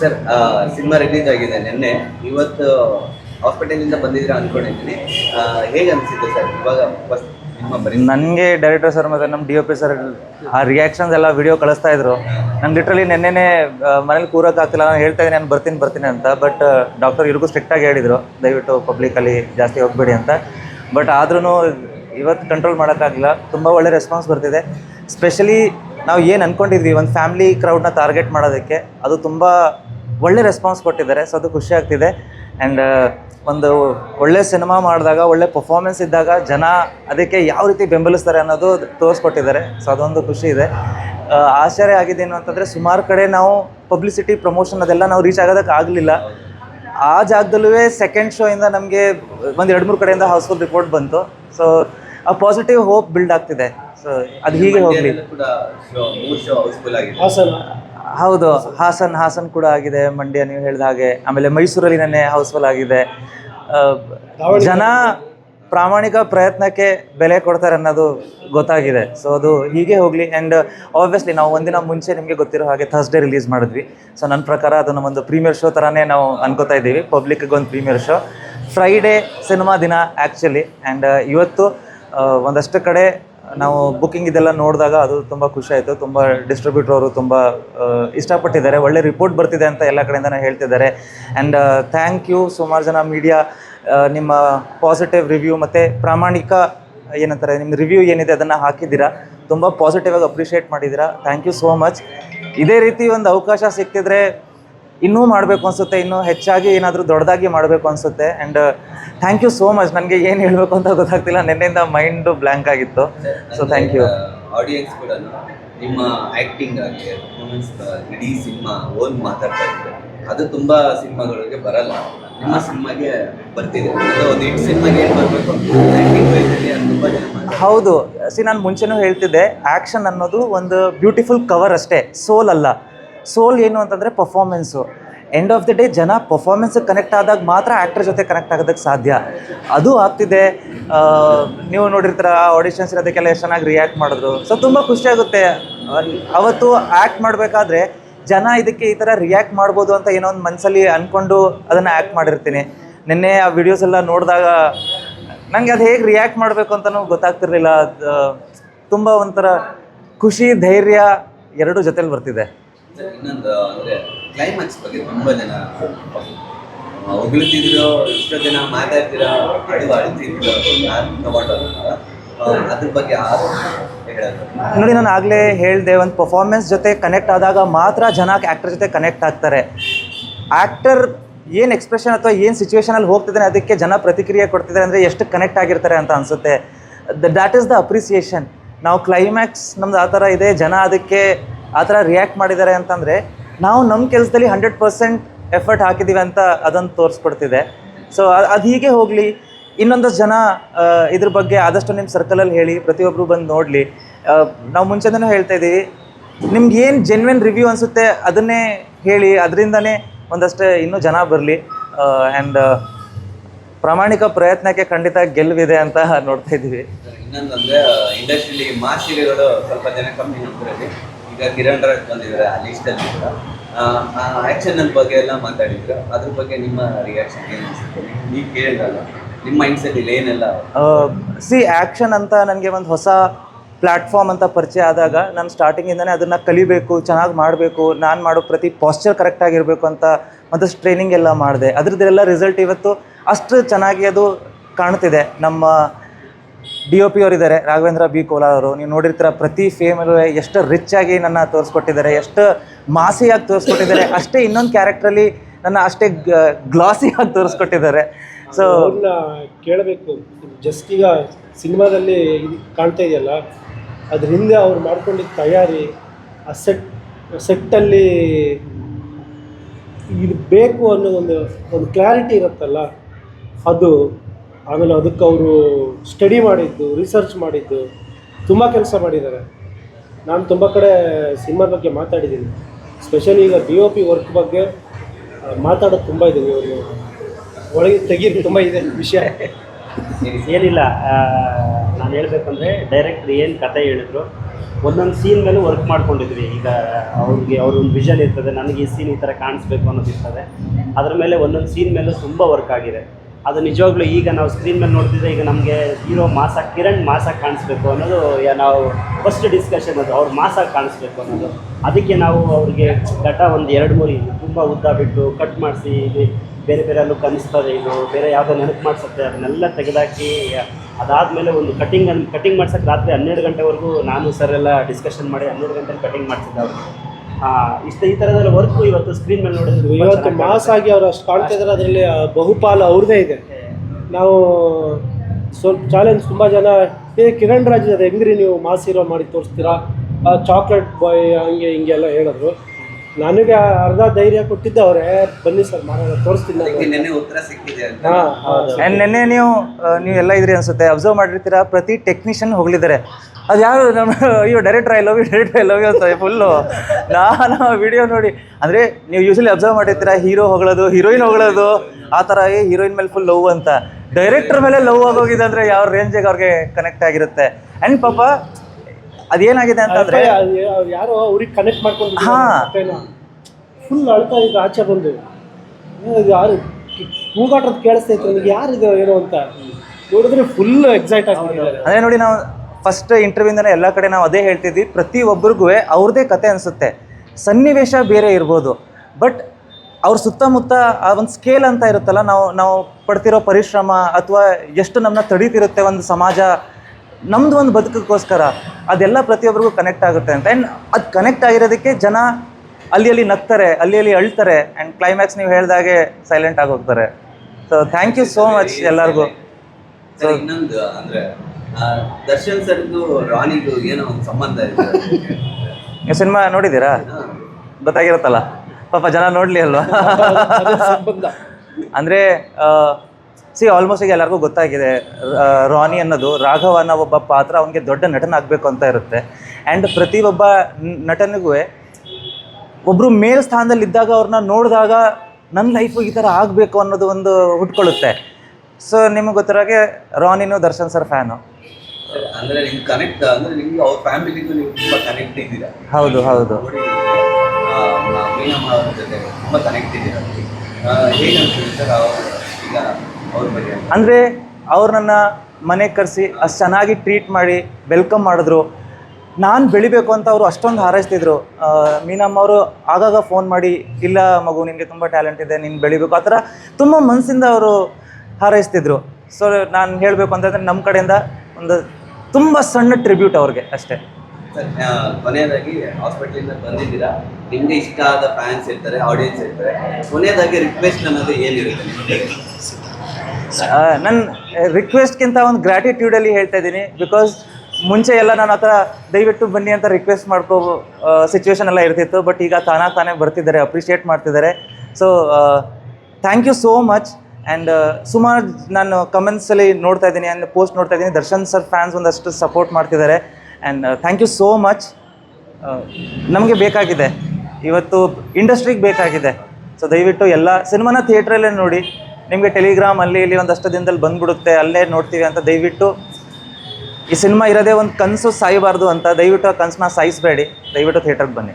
Sir cinema release ಆಗಿದೆ ನಿನ್ನೆ. ಇವತ್ತು ಹಾಸ್ಪಿಟಲಿಂದ ಬಂದಿದ್ರೆ ಅನ್ಕೊಂಡಿದ್ದೀನಿ. ಹೇಗೆ ಅನಿಸಿದ್ದು ಸರ್? ಇವಾಗ ನನಗೆ ಡೈರೆಕ್ಟರ್ ಸರ್ ಮತ್ತು ನಮ್ಮ ಡಿ ಒ ಪಿ ಸರ್ ಆ ರಿಯಾಕ್ಷನ್ಸ್ ಎಲ್ಲ ವಿಡಿಯೋ ಕಳಿಸ್ತಾ ಇದ್ರು. ನಂಗೆ ಲಿಟ್ರಲಿ ನೆನ್ನೆನೇ ಮನೇಲಿ ಕೂರೋಕ್ಕಾಗ್ತಿಲ್ಲ ನಾನು ಹೇಳ್ತಾ ಇದ್ದೀನಿ, ನಾನು ಬರ್ತೀನಿ ಬರ್ತೀನಿ ಅಂತ. ಬಟ್ ಡಾಕ್ಟರ್ ಇವ್ರಿಗೂ ಸ್ಟ್ರಿಕ್ಟಾಗಿ ಹೇಳಿದರು. ದಯವಿಟ್ಟು ಪಬ್ಲಿಕಲ್ಲಿ ಜಾಸ್ತಿ ಹೋಗಬೇಡಿ ಅಂತ. ಬಟ್ ಆದ್ರೂ ಇವತ್ತು ಕಂಟ್ರೋಲ್ ಮಾಡೋಕ್ಕಾಗಲಿಲ್ಲ ತುಂಬ ಒಳ್ಳೆ ರೆಸ್ಪಾನ್ಸ್ ಬರ್ತಿದೆ. ಸ್ಪೆಷಲಿ ನಾವು ಏನು ಅಂದ್ಕೊಂಡಿದ್ವಿ ಒಂದು ಫ್ಯಾಮಿಲಿ ಕ್ರೌಡ್ನ ಟಾರ್ಗೆಟ್ ಮಾಡೋದಕ್ಕೆ, ಅದು ತುಂಬ ಒಳ್ಳೆ ರೆಸ್ಪಾನ್ಸ್ ಕೊಟ್ಟಿದ್ದಾರೆ, ಸೊ ಅದು ಖುಷಿ ಆಗ್ತಿದೆ. ಆ್ಯಂಡ್ ಒಂದು ಒಳ್ಳೆ ಸಿನಿಮಾ ಮಾಡಿದಾಗ, ಒಳ್ಳೆ ಪರ್ಫಾರ್ಮೆನ್ಸ್ ಇದ್ದಾಗ ಜನ ಅದಕ್ಕೆ ಯಾವ ರೀತಿ ಬೆಂಬಲಿಸ್ತಾರೆ ಅನ್ನೋದು ತೋರಿಸ್ಕೊಟ್ಟಿದ್ದಾರೆ, ಸೊ ಅದೊಂದು ಖುಷಿ ಇದೆ. ಆಶ್ಚರ್ಯ ಆಶ್ಚರ್ಯ ಆಗಿದ್ದೇನು ಅಂತಂದರೆ, ಸುಮಾರು ಕಡೆ ನಾವು ಪಬ್ಲಿಸಿಟಿ ಪ್ರಮೋಷನ್ ಅದೆಲ್ಲ ನಾವು ರೀಚ್ ಆಗೋದಕ್ಕೆ ಆಗಲಿಲ್ಲ. ಆ ಜಾಗದಲ್ಲೂ ಸೆಕೆಂಡ್ ಶೋ ಇಂದ ನಮಗೆ ಒಂದು ಎರಡು ಮೂರು ಕಡೆಯಿಂದ ಹೌಸ್ಫುಲ್ ರಿಪೋರ್ಟ್ ಬಂತು. ಸೊ ಆ ಪಾಸಿಟಿವ್ ಹೋಪ್ ಬಿಲ್ಡ್ ಆಗ್ತಿದೆ. ಅದು ಹೀಗೆ ಹೋಗಲಿ. ಹೌದು ಹಾಸನ್ ಹಾಸನ್ ಕೂಡ ಆಗಿದೆ. ಮಂಡ್ಯ ನೀವು ಹೇಳಿದ ಹಾಗೆ. ಆಮೇಲೆ ಮೈಸೂರಲ್ಲಿ ನೆನ್ನೆ ಹೌಸ್ಫುಲ್ ಆಗಿದೆ. ಜನ ಪ್ರಾಮಾಣಿಕ ಪ್ರಯತ್ನಕ್ಕೆ ಬೆಲೆ ಕೊಡ್ತಾರೆ ಅನ್ನೋದು ಗೊತ್ತಾಗಿದೆ. ಸೊ ಅದು ಹೀಗೆ ಹೋಗಲಿ. ಆ್ಯಂಡ್ ಆಬ್ವಿಯಸ್ಲಿ ನಾವು ಒಂದಿನ ಮುಂಚೆ ನಿಮಗೆ ಗೊತ್ತಿರೋ ಹಾಗೆ ಥರ್ಸ್ಡೇ ರಿಲೀಸ್ ಮಾಡಿದ್ವಿ. ಸೊ ನನ್ನ ಪ್ರಕಾರ ಅದನ್ನು ಒಂದು ಪ್ರೀಮಿಯರ್ ಶೋ ಥರನೇ ನಾವು ಅನ್ಕೋತಾ ಇದ್ದೀವಿ. ಪಬ್ಲಿಕ್ಗೆ ಒಂದು ಪ್ರೀಮಿಯರ್ ಶೋ ಫ್ರೈಡೇ ಸಿನಿಮಾ ದಿನ ಆ್ಯಕ್ಚುಲಿ ಆ್ಯಂಡ್ ಇವತ್ತು ಒಂದಷ್ಟು ಕಡೆ ನಾವು ಬುಕ್ಕಿಂಗ್ ಇದೆಲ್ಲ ನೋಡಿದಾಗ ಅದು ತುಂಬ ಖುಷಿ ಆಯಿತು. ತುಂಬ ಡಿಸ್ಟ್ರಿಬ್ಯೂಟರ್ ಅವರು ತುಂಬ ಇಷ್ಟಪಟ್ಟಿದ್ದಾರೆ. ಒಳ್ಳೆ ರಿಪೋರ್ಟ್ ಬರ್ತಿದೆ ಅಂತ ಎಲ್ಲ ಕಡೆಯಿಂದನೇ ಹೇಳ್ತಿದ್ದಾರೆ. ಆ್ಯಂಡ್ ಥ್ಯಾಂಕ್ ಯು ಸುಮಾರು ಜನ ಮೀಡಿಯಾ ನಿಮ್ಮ ಪಾಸಿಟಿವ್ ರಿವ್ಯೂ ಮತ್ತು ಪ್ರಾಮಾಣಿಕ, ಏನಂತಾರೆ, ನಿಮ್ಮ ರಿವ್ಯೂ ಏನಿದೆ ಅದನ್ನು ಹಾಕಿದ್ದೀರಾ? ತುಂಬ ಪಾಸಿಟಿವ್ ಆಗಿ ಅಪ್ರಿಷಿಯೇಟ್ ಮಾಡಿದ್ದೀರಾ. ಥ್ಯಾಂಕ್ ಯು ಸೋ ಮಚ್ ಇದೇ ರೀತಿ ಒಂದು ಅವಕಾಶ ಸಿಕ್ಕಿದ್ರೆ ಇನ್ನೂ ಮಾಡಬೇಕು ಅನಿಸುತ್ತೆ ಇನ್ನೂ ಹೆಚ್ಚಾಗಿ ಏನಾದರೂ ದೊಡ್ಡದಾಗಿ ಮಾಡಬೇಕು ಅನಿಸುತ್ತೆ. And thank you so much ನನಗೆ ಏನು ಹೇಳಬೇಕು ಅಂತ ಗೊತ್ತಾಗ್ತಿಲ್ಲ. ನಿನ್ನೆಯಿಂದ ಮೈಂಡು ಬ್ಲ್ಯಾಂಕ್ ಆಗಿತ್ತು. ಸೊ ಥ್ಯಾಂಕ್ ಯು ಆಡಿಯನ್ಸ್ ಕೂಡ ನಿಮ್ಮ ಆ್ಯಕ್ಟಿಂಗ್ ಆಗಿ ಪರ್ಫಾರ್ಮೆನ್ಸ್ ಇಡೀ ಸಿನಿಮಾ ಓನ್ ಮಾತಾಡ್ತಾ ಇದ್ದಾರೆ ಅದು ತುಂಬ ಸಿನಿಮಾಗಳಿಗೆ ಬರಲ್ಲ. ನಿಮ್ಮ ಸಿನಿಮಾಗೆ ಬರ್ತಿದೆ. ಒಂದು ಹಿಟ್ ಸಿನಿಮಾಗೆ ಏನು ಬರಬೇಕು? ಆ್ಯಕ್ಟಿಂಗ್ ವೈಸಲ್ಲಿ ಅದು ತುಂಬಾ ಜನ ಹೌದು. ಸಿ ನಾನು ಮುಂಚೆನೂ ಹೇಳ್ತಿದ್ದೆ ಆ್ಯಕ್ಷನ್ ಅನ್ನೋದು ಒಂದು ಬ್ಯೂಟಿಫುಲ್ ಕವರ್ ಅಷ್ಟೇ ಸೋಲ್ ಅಲ್ಲ. ಸೋಲ್ ಏನು ಅಂತಂದರೆ performance end of the day ಜನ ಪರ್ಫಾರ್ಮೆನ್ಸ್ ಕನೆಕ್ಟ್ ಆದಾಗ ಮಾತ್ರ ಆ್ಯಕ್ಟ್ರ್ ಜೊತೆ ಕನೆಕ್ಟ್ ಆಗೋದಕ್ಕೆ ಸಾಧ್ಯ. ಅದು ಆಗ್ತಿದೆ. ನೀವು ನೋಡಿರ್ತೀರ ಆಡಿಷನ್ಸ್ ಇರೋದಕ್ಕೆಲ್ಲ ಎಷ್ಟು ಚೆನ್ನಾಗಿ ರಿಯಾಕ್ಟ್ ಮಾಡಿದ್ರು. ಸೊ ತುಂಬ ಖುಷಿಯಾಗುತ್ತೆ ಅವತ್ತು ಆ್ಯಕ್ಟ್ ಮಾಡಬೇಕಾದ್ರೆ ಜನ ಇದಕ್ಕೆ ಈ ಥರ ರಿಯಾಕ್ಟ್ ಮಾಡ್ಬೋದು ಅಂತ ಏನೋ ಒಂದು ಮನಸ್ಸಲ್ಲಿ ಅಂದ್ಕೊಂಡು ಅದನ್ನು ಆ್ಯಕ್ಟ್ ಮಾಡಿರ್ತೀನಿ. ನಿನ್ನೆ ಆ ವಿಡಿಯೋಸ್ ಎಲ್ಲ ನೋಡಿದಾಗ ನನಗೆ ಅದು ಹೇಗೆ ರಿಯಾಕ್ಟ್ ಮಾಡಬೇಕು ಅಂತಲೂ ಗೊತ್ತಾಗ್ತಿರಲಿಲ್ಲ. ತುಂಬ ಒಂಥರ ಖುಷಿ, ಧೈರ್ಯ ಎರಡೂ ಜೊತೆಲಿ ಬರ್ತಿದೆ. ಇನ್ನೊಂದು ಅಂದ್ರೆ ಕ್ಲೈಮ್ಯಾಕ್ಸ್ ಬಗ್ಗೆ ತುಂಬಾ ಜನ ಆ, ಹೊಗಳ್ತಿದ್ರು ಎಷ್ಟೋ ಜನ ಮಾತಾಡ್ತಿರೋ ಅಡುಗೆ ಅಳ್ತಿದ್ರು ನಾನು ಅದ್ರ ಬಗ್ಗೆ ನೋಡಿ ನಾನು ಆಗಲೇ ಹೇಳಿದೆ ಒಂದು ಪರ್ಫಾರ್ಮೆನ್ಸ್ ಜೊತೆ ಕನೆಕ್ಟ್ ಆದಾಗ ಮಾತ್ರ ಜನ ಆ್ಯಕ್ಟರ್ ಜೊತೆ ಕನೆಕ್ಟ್ ಆಗ್ತಾರೆ. ಆ್ಯಕ್ಟರ್ ಏನು ಎಕ್ಸ್ಪ್ರೆಷನ್ ಅಥವಾ ಏನು ಸಿಚುವೇಶನಲ್ಲಿ ಹೋಗ್ತಿದ್ದಾನೆ ಅದಕ್ಕೆ ಜನ ಪ್ರತಿಕ್ರಿಯೆ ಕೊಡ್ತಿದ್ದಾರೆ ಅಂದರೆ ಎಷ್ಟು ಕನೆಕ್ಟ್ ಆಗಿರ್ತಾರೆ ಅಂತ ಅನಿಸುತ್ತೆ. ದ್ಯಾಟ್ ಈಸ್ ದ ಅಪ್ರಿಸಿಯೇಷನ್ ನಾವು ಕ್ಲೈಮ್ಯಾಕ್ಸ್ ನಮ್ದು ಆ ಥರ ಇದೆ ಜನ ಅದಕ್ಕೆ ಆ ಥರ ರಿಯಾಕ್ಟ್ ಮಾಡಿದ್ದಾರೆ ಅಂತಂದರೆ ನಾವು ನಮ್ಮ ಕೆಲಸದಲ್ಲಿ ಹಂಡ್ರೆಡ್ ಪರ್ಸೆಂಟ್ ಎಫರ್ಟ್ ಹಾಕಿದ್ದೀವಿ ಅಂತ ಅದನ್ನು ತೋರಿಸ್ಕೊಡ್ತಿದೆ ಸೊ ಅದು ಹೀಗೆ ಹೋಗಲಿ. ಇನ್ನೊಂದಷ್ಟು ಜನ ಇದ್ರ ಬಗ್ಗೆ ಆದಷ್ಟು ನಿಮ್ಮ ಸರ್ಕಲಲ್ಲಿ ಹೇಳಿ ಪ್ರತಿಯೊಬ್ಬರು ಬಂದು ನೋಡಲಿ. ನಾವು ಮುಂಚೆನೇ ಹೇಳ್ತಾ ಇದ್ದೀವಿ. ನಿಮ್ಗೆ ಏನು ಜೆನ್ವಿನ್ ರಿವ್ಯೂ ಅನಿಸುತ್ತೆ ಅದನ್ನೇ ಹೇಳಿ, ಅದರಿಂದನೇ ಒಂದಷ್ಟು ಇನ್ನೂ ಜನ ಬರಲಿ. ಆ್ಯಂಡ್ ಪ್ರಾಮಾಣಿಕ ಪ್ರಯತ್ನಕ್ಕೆ ಖಂಡಿತ ಗೆಲುವಿದೆ ಅಂತ ನೋಡ್ತಾ ಇದ್ದೀವಿ. ಇನ್ನೊಂದು ಅಂದ್ರೆ ಇಂಡಸ್ಟ್ರಿಲಿ ಮಾಸ್ ಸ್ವಲ್ಪ ಜನ ಕಮ್ಮಿ ನಂಬರಲ್ಲಿ ಈಗ ಕಿರಣ್ ರಾಜ್ ಬಂದಿದ್ದಾರೆ, ಆ ಲಿಸ್ಟಲ್ಲಿ ಕೂಡ. ಆಕ್ಷನ್ ಬಗ್ಗೆ ಎಲ್ಲ ಮಾತಾಡಿದ್ರು. ಅದ್ರ ಬಗ್ಗೆ ನಿಮ್ಮ ರಿಯಾಕ್ಷನ್ ಏನು ಅನಿಸುತ್ತೆ? ನೀವು ಕೇಳಿದ್ರಲ್ಲ, ನಿಮ್ಮ ಮೈಂಡ್ ಏನೆಲ್ಲ ಸಿ ಆ್ಯಕ್ಷನ್ ಅಂತ ನನಗೆ ಒಂದು ಹೊಸ ಪ್ಲ್ಯಾಟ್ಫಾರ್ಮ್ ಅಂತ ಪರಿಚಯ ಆದಾಗ ನಾನು ಸ್ಟಾರ್ಟಿಂಗಿಂದನೇ ಅದನ್ನು ಕಲಿಬೇಕು, ಚೆನ್ನಾಗಿ ಮಾಡಬೇಕು, ನಾನು ಮಾಡೋ ಪ್ರತಿ ಪಾಸ್ಚರ್ ಕರೆಕ್ಟಾಗಿರಬೇಕು ಅಂತ ಒಂದಷ್ಟು ಟ್ರೈನಿಂಗ್ ಎಲ್ಲ ಮಾಡಿದೆ. ಅದರದ್ದೆಲ್ಲ ರಿಸಲ್ಟ್ ಇವತ್ತು ಅಷ್ಟು ಚೆನ್ನಾಗಿ ಅದು ಕಾಣ್ತಿದೆ ನಮ್ಮ ಡಿ ಒ ಪಿ ಅವರಿದ್ದಾರೆ ರಾಘವೇಂದ್ರ ಬಿ ಕೋಲಾರ್ ಅವರು. ನೀವು ನೋಡಿರ್ತೀರ, ಪ್ರತಿ ಫೇಮಲ್ಲೂ ಎಷ್ಟು ರಿಚ್ ಆಗಿ ನನ್ನ ತೋರಿಸ್ಕೊಟ್ಟಿದ್ದಾರೆ, ಎಷ್ಟು ಮಾಸಿಯಾಗಿ ತೋರಿಸ್ಕೊಟ್ಟಿದ್ದಾರೆ, ಅಷ್ಟೇ ಇನ್ನೊಂದು ಕ್ಯಾರೆಕ್ಟ್ರಲ್ಲಿ ನನ್ನ ಅಷ್ಟೇ ಗ್ಲಾಸಿಯಾಗಿ ತೋರಿಸ್ಕೊಟ್ಟಿದ್ದಾರೆ. ಸೊ ಕೇಳಬೇಕು. ಜಸ್ಟ್ ಈಗ ಸಿನಿಮಾದಲ್ಲಿ ಕಾಣ್ತಾ ಇದೆಯಲ್ಲ ಅದ್ರ ಹಿಂದೆ ಅವ್ರು ಮಾಡ್ಕೊಂಡಿದ್ದ ತಯಾರಿ, ಆ ಸೆಟ್ ಸೆಟ್ಟಲ್ಲಿ ಇದು ಬೇಕು ಅನ್ನೋ ಒಂದು ಒಂದು ಕ್ಲಾರಿಟಿ ಇರುತ್ತಲ್ಲ, ಅದು ಆಮೇಲೆ ಅದಕ್ಕೆ ಅವರು ಸ್ಟಡಿ ಮಾಡಿದ್ದು ರಿಸರ್ಚ್ ಮಾಡಿದ್ದು, ತುಂಬ ಕೆಲಸ ಮಾಡಿದ್ದಾರೆ. ನಾನು ತುಂಬ ಕಡೆ ಸಿನಿಮಾದ ಬಗ್ಗೆ ಮಾತಾಡಿದ್ದೀನಿ. ಸ್ಪೆಷಲಿ ಈಗ ಬಿ ಒ ಪಿ ವರ್ಕ್ ಬಗ್ಗೆ ಮಾತಾಡೋದು ತುಂಬ ಇದೆ. ಅವರು ಒಳಗೆ ತೆಗೀರಿ ತುಂಬ ಇದೆ ವಿಷಯ. ಏನಿಲ್ಲ ನಾನು ಹೇಳಬೇಕಂದ್ರೆ ಡೈರೆಕ್ಟ್ರ್ ಏನು ಕತೆ ಹೇಳಿದ್ರು, ಒಂದೊಂದು ಸೀನ್ ಮೇಲೆ ವರ್ಕ್ ಮಾಡ್ಕೊಂಡಿದ್ವಿ. ಈಗ ಅವ್ರಿಗೆ ಅವ್ರೊಂದು ವಿಷನ್ ಇರ್ತದೆ, ನನಗೆ ಈ ಸೀನ್ ಈ ಥರ ಕಾಣಿಸ್ಬೇಕು ಅನ್ನೋದಿರ್ತದೆ ಅದ್ರ ಮೇಲೆ ಒಂದೊಂದು ಸೀನ್ ಮೇಲೂ ತುಂಬ ವರ್ಕ್ ಆಗಿದೆ. ಅದು ನಿಜವಾಗ್ಲೂ ಈಗ ನಾವು ಸ್ಕ್ರೀನ್ ಮೇಲೆ ನೋಡ್ತಿದ್ರೆ ಈಗ ನಮಗೆ ಹೀರೋ ಮಾಸ ಕಿರಣ್ ಮಾಸ ಕಾಣಿಸ್ಬೇಕು ಅನ್ನೋದು ನಾವು ಫಸ್ಟ್ ಡಿಸ್ಕಷನ್ ಅದು, ಅವ್ರು ಮಾಸ ಕಾಣಿಸ್ಬೇಕು ಅನ್ನೋದು. ಅದಕ್ಕೆ ನಾವು ಅವ್ರಿಗೆ ಘಟ ಒಂದು ಎರಡು ಮೂರು ತುಂಬ ಉದ್ದ ಬಿಟ್ಟು ಕಟ್ ಮಾಡಿಸಿ ಬೇರೆ ಬೇರೆ ಲುಕ್ ಕನಿಸ್ತದೆ ಇದು, ಬೇರೆ ಯಾವುದೋ ನೆನಪು ಮಾಡಿಸುತ್ತೆ, ಅದನ್ನೆಲ್ಲ ತೆಗೆದಾಕಿ ಅದಾದಮೇಲೆ ಒಂದು ಕಟಿಂಗ್ ಕಟಿಂಗ್ ಮಾಡ್ಸೋಕ್ಕೆ ರಾತ್ರಿ ಹನ್ನೆರಡು ಗಂಟೆವರೆಗೂ ನಾನು ಸರ್ ಎಲ್ಲ ಡಿಸ್ಕಷನ್ ಮಾಡಿ ಹನ್ನೆರಡು ಗಂಟೆಲಿ ಕಟಿಂಗ್ ಮಾಡಿಸಿದ್ದೆ ಅವ್ರಿಗೆ ಇಷ್ಟು ಈ ಥರದೆಲ್ಲ ವರ್ಕು ಇವತ್ತು ಸ್ಕ್ರೀನ್ ಮೇಲೆ ನೋಡಿದ್ರೆ ಇವತ್ತು ಮಾಸ್ ಆಗಿ ಅವ್ರು ಅಷ್ಟು ಕಾಣ್ತಾ ಇದ್ದಾರೆ ಅದರಲ್ಲಿ ಬಹುಪಾಲು ಅವ್ರದ್ದೇ ಇದೆ. ನಾವು ಸ್ವಲ್ಪ ಚಾಲೆಂಜ್ ತುಂಬ ಜನ ಏ ಕಿರಣ್ ರಾಜ್ ಅದು ಹೆಂಗ್ರಿ ನೀವು ಮಾಸ್ ಹೀರೋ ಮಾಡಿ ತೋರಿಸ್ತೀರಾ? ಚಾಕ್ಲೇಟ್ ಬಾಯ್ ಹಂಗೆ ಹಿಂಗೆ ಎಲ್ಲ ಹೇಳಿದ್ರು. ನನಗೆ ಅರ್ಧ ಧೈರ್ಯ ಕೊಟ್ಟಿದ್ದೆ ಅವರೇ ಬನ್ನಿ ಸರ್ ಮಾಡೋಣ ತೋರಿಸ್ತೀನಿ ನೆನ್ನೆ ನಿನ್ನೆ ನೀವು ಎಲ್ಲ ಇದ್ರಿ ಅನ್ಸುತ್ತೆ. ಅಬ್ಸರ್ವ್ ಮಾಡಿರ್ತೀರಾ? ಪ್ರತಿ ಟೆಕ್ನಿಷಿಯನ್ ಹೊಗಳಿದ್ದಾರೆ ಅದು ಯಾರು ನಮ್ಮ ಅಯ್ಯೋ director I love you director I love you ಅಂತ ಫುಲ್ಲು ನಾನು ವಿಡಿಯೋ ನೋಡಿ ಅಂದರೆ ನೀವು ಯೂಶಲಿ ಅಬ್ಸರ್ವ್ ಮಾಡಿರ್ತೀರ ಹೀರೋ ಹೊಗಳೋದು ಹೀರೋಯಿನ್ ಹೊಗಳೋದು ಆ ಥರ ಏ ಹೀರೋಯಿನ್ ಮೇಲೆ ಫುಲ್ ಲವ್ ಅಂತ. ಡೈರೆಕ್ಟರ್ ಮೇಲೆ ಲವ್ ಆಗೋಗಿದೆ ಅಂದರೆ ಯಾವ ರೇಂಜಿಗೆ ಅವ್ರಿಗೆ ಕನೆಕ್ಟ್ ಆಗಿರುತ್ತೆ? ಆ್ಯಂಡ್ ಪಾಪ ಅದೇನಾಗಿದೆ ಅಂತಂದರೆ ಅವ್ರು ಯಾರೋ ಅವ್ರಿಗೆ ಕನೆಕ್ಟ್ ಮಾಡ್ಕೊಂಡು ಹಾಂ. ಫುಲ್ ಅಳ್ತಾ ಇದ್ದು ಆಚೆ ಬಂದು. ಯಾರು? ಕೂಗಾಟದ ಕೇಳಿಸ್ತಾ ಇತ್ತು ನನಗೆ ಯಾರಿದು ಏನೋ ಅಂತ. ನೋಡಿದ್ರೆ ಫುಲ್ ಎಕ್ಸೈಟ್ ಆಗಿ ಅದೇ ನೋಡಿ ನಾವು ಫಸ್ಟ್ ಇಂಟರ್ವ್ಯೂಂದನೇ ಎಲ್ಲ ಕಡೆ ನಾವು ಅದೇ ಹೇಳ್ತಿದ್ವಿ. ಪ್ರತಿ ಅವ್ರದೇ ಕತೆ ಅನಿಸುತ್ತೆ. ಸನ್ನಿವೇಶ ಬೇರೆ ಇರ್ಬೋದು. ಬಟ್ ಅವ್ರ ಸುತ್ತಮುತ್ತ ಆ ಒಂದು ಸ್ಕೇಲ್ ಅಂತ ಇರುತ್ತಲ್ಲ, ನಾವು ನಾವು ಪಡ್ತಿರೋ ಪರಿಶ್ರಮ ಅಥವಾ ಎಷ್ಟು ನಮ್ಮನ್ನ ತಡೀತಿರುತ್ತೆ ಒಂದು ಸಮಾಜ ನಮ್ಮದು ಒಂದು ಬದುಕಕ್ಕೋಸ್ಕರ ಅದೆಲ್ಲ ಪ್ರತಿಯೊಬ್ಬರಿಗೂ ಕನೆಕ್ಟ್ ಆಗುತ್ತೆ ಅಂತ. ಆ್ಯಂಡ್ ಅದು ಕನೆಕ್ಟ್ ಆಗಿರೋದಕ್ಕೆ ಜನ ಅಲ್ಲಿ ಅಲ್ಲಿ ನಗ್ತಾರೆ, ಅಲ್ಲಿ ಅಲ್ಲಿ ಅಳ್ತಾರೆ ಆ್ಯಂಡ್ ಕ್ಲೈಮ್ಯಾಕ್ಸ್ ನೀವು ಹೇಳ್ದಾಗೆ ಸೈಲೆಂಟ್ ಆಗಿ ಹೋಗ್ತಾರೆ. So thank you so much ಎಲ್ಲರಿಗೂ. ಸೊ ಇನ್ನೊಂದು ಅಂದ್ರೆ ದರ್ಶನ್ ಸರ್ದು ಏನೋ ಒಂದು ಸಂಬಂಧ ಇದೆ. ಸಿನಿಮಾ ನೋಡಿದ್ದೀರಾ. ಗೊತ್ತಾಗಿರುತ್ತಲ್ಲ. ಪಾಪ ಜನ ನೋಡಲಿ ಅಲ್ವಾ? ಅಂದ್ರೆ ಸಿ ಆಲ್ಮೋಸ್ಟ್ ಈಗ ಎಲ್ಲರಿಗೂ ಗೊತ್ತಾಗಿದೆ ರಾನಿ ಅನ್ನೋದು ರಾಘವ ಅನ್ನೋ ಒಬ್ಬ ಪಾತ್ರ ಅವನಿಗೆ ದೊಡ್ಡ ನಟನಾಗಬೇಕು ಅಂತ ಇರುತ್ತೆ. ಆ್ಯಂಡ್ ಪ್ರತಿಯೊಬ್ಬ ಒಬ್ಬ ನಟನಿಗೂ ಒಬ್ಬರು ಮೇಲ್ ಸ್ಥಾನದಲ್ಲಿ ಇದ್ದಾಗ ಅವ್ರನ್ನ ನೋಡಿದಾಗ ನನ್ನ ಲೈಫು ಈ ಥರ ಆಗಬೇಕು ಅನ್ನೋದು ಒಂದು ಹುಟ್ಕೊಳ್ಳುತ್ತೆ ಸೊ ನಿಮಗೆ ಗೊತ್ತಿರೋ ಹಾಗೆ ರಾನಿನೂ ದರ್ಶನ್ ಸರ್ ಫ್ಯಾನು. ಅಂದ್ರೆ ನಿಮ್ಗೆ ಕನೆಕ್ಟ್ ಅಂದ್ರೆ ನಿಮ್ಗೆ ಅವ್ರ ಫ್ಯಾಮಿಲಿಗೂ ನೀವು ತುಂಬಾ ಕನೆಕ್ಟ್ ಇದ್ದೀರಾ? ಹೌದು ಹೌದು. ನೋಡಿ ಆ, ಮ- ಮೀನಮ್ಮ ಅವ್ರ ಜೊತೆ ತುಂಬಾ ಕನೆಕ್ಟ್ ಇದ್ದೀರಾ? ಆ, ಹೇಗೆ ಅನ್ಸುತ್ತೆ ಸರ್ ಅವ್ರ ಈಗ ಅವ್ರ ಬಗ್ಗೆ? ಅಂದರೆ ಅವ್ರು ನನ್ನ ಮನೆಗೆ ಕರೆಸಿ ಅಷ್ಟು ಚೆನ್ನಾಗಿ ಟ್ರೀಟ್ ಮಾಡಿ ವೆಲ್ಕಮ್ ಮಾಡಿದ್ರು. ನಾನು ಬೆಳಿಬೇಕು ಅಂತ ಅವರು ಅಷ್ಟೊಂದು ಹಾರೈಸ್ತಿದ್ರು. ಆ, ಮೀನಮ್ಮ ಅವರು ಆಗಾಗ ಫೋನ್ ಮಾಡಿ ಇಲ್ಲ ಮಗು ನಿನಗೆ ತುಂಬ ಟ್ಯಾಲೆಂಟ್ ಇದೆ ನೀನು ಬೆಳಿಬೇಕು. ಆ ಥರ ತುಂಬ ಮನಸ್ಸಿಂದ ಅವರು ಹಾರೈಸ್ತಿದ್ರು. ಸೊ ನಾನು ಹೇಳಬೇಕು ಅಂತಂದರೆ ನಮ್ಮ ಕಡೆಯಿಂದ ಒಂದು ತುಂಬ ಸಣ್ಣ ಟ್ರಿಬ್ಯೂಟ್ ಅವ್ರಿಗೆ ಅಷ್ಟೇ. ಕೊನೆಯದಾಗಿ ಹಾಸ್ಪಿಟ್ಲಿಂದ ಬಂದಿದ್ದೀರಾ? ನಿಮಗೆ ಇಷ್ಟ ಆದ ಫ್ಯಾನ್ಸ್ ಇರ್ತಾರೆ ಆಡಿಯನ್ಸ್ ಇರ್ತಾರೆ. ಕೊನೆಯದಾಗಿ ರಿಕ್ವೆಸ್ಟ್ ಅನ್ನೋದು ಏನಿರುತ್ತೆ ನನ್ನ ರಿಕ್ವೆಸ್ಟ್ಗಿಂತ ಒಂದು ಗ್ರ್ಯಾಟಿಟ್ಯೂಡಲ್ಲಿ ಹೇಳ್ತಾ ಇದ್ದೀನಿ. ಬಿಕಾಸ್ ಮುಂಚೆ ಎಲ್ಲ ನಾನು ಆ ಥರ ದಯವಿಟ್ಟು ಬನ್ನಿ ಅಂತ ರಿಕ್ವೆಸ್ಟ್ ಮಾಡ್ಕೋ ಸಿಚುವೇಶನ್ ಎಲ್ಲ ಇರ್ತಿತ್ತು. ಬಟ್ ಈಗ ತಾನಾಗಿ ತಾನೇ ಬರ್ತಿದ್ದಾರೆ ಅಪ್ರಿಷಿಯೇಟ್ ಮಾಡ್ತಿದ್ದಾರೆ. So thank you so much and ಸುಮಾರು ನಾನು ಕಮೆಂಟ್ಸಲ್ಲಿ ನೋಡ್ತಾ ಇದ್ದೀನಿ ಆ್ಯಂಡ್ ಪೋಸ್ಟ್ ನೋಡ್ತಾ ಇದ್ದೀನಿ. ದರ್ಶನ್ ಸರ್ ಫ್ಯಾನ್ಸ್ ಒಂದಷ್ಟು ಸಪೋರ್ಟ್ ಮಾಡ್ತಿದ್ದಾರೆ. And thank you so much ನಮಗೆ ಬೇಕಾಗಿದೆ. ಇವತ್ತು ಇಂಡಸ್ಟ್ರಿಗೆ ಬೇಕಾಗಿದೆ. ಸೊ ದಯವಿಟ್ಟು ಎಲ್ಲ ಸಿನಿಮಾನ ಥಿಯೇಟ್ರಲ್ಲೇ ನೋಡಿ. ನಿಮಗೆ ಟೆಲಿಗ್ರಾಮ್ ಅಲ್ಲಿ ಇಲ್ಲಿ ಒಂದಷ್ಟು ದಿನದಲ್ಲಿ ಬಂದ್ಬಿಡುತ್ತೆ. ಅಲ್ಲೇ ನೋಡ್ತೀವಿ ಅಂತ ದಯವಿಟ್ಟು. ಈ ಸಿನಿಮಾ ಇರೋದೇ ಒಂದು ಕನಸು ಸಾಯಬಾರ್ದು ಅಂತ ದಯವಿಟ್ಟು ಆ ಕನಸನ್ನ ಸಾಯಿಸಬೇಡಿ. ದಯವಿಟ್ಟು ಥಿಯೇಟ್ರಿಗೆ ಬನ್ನಿ.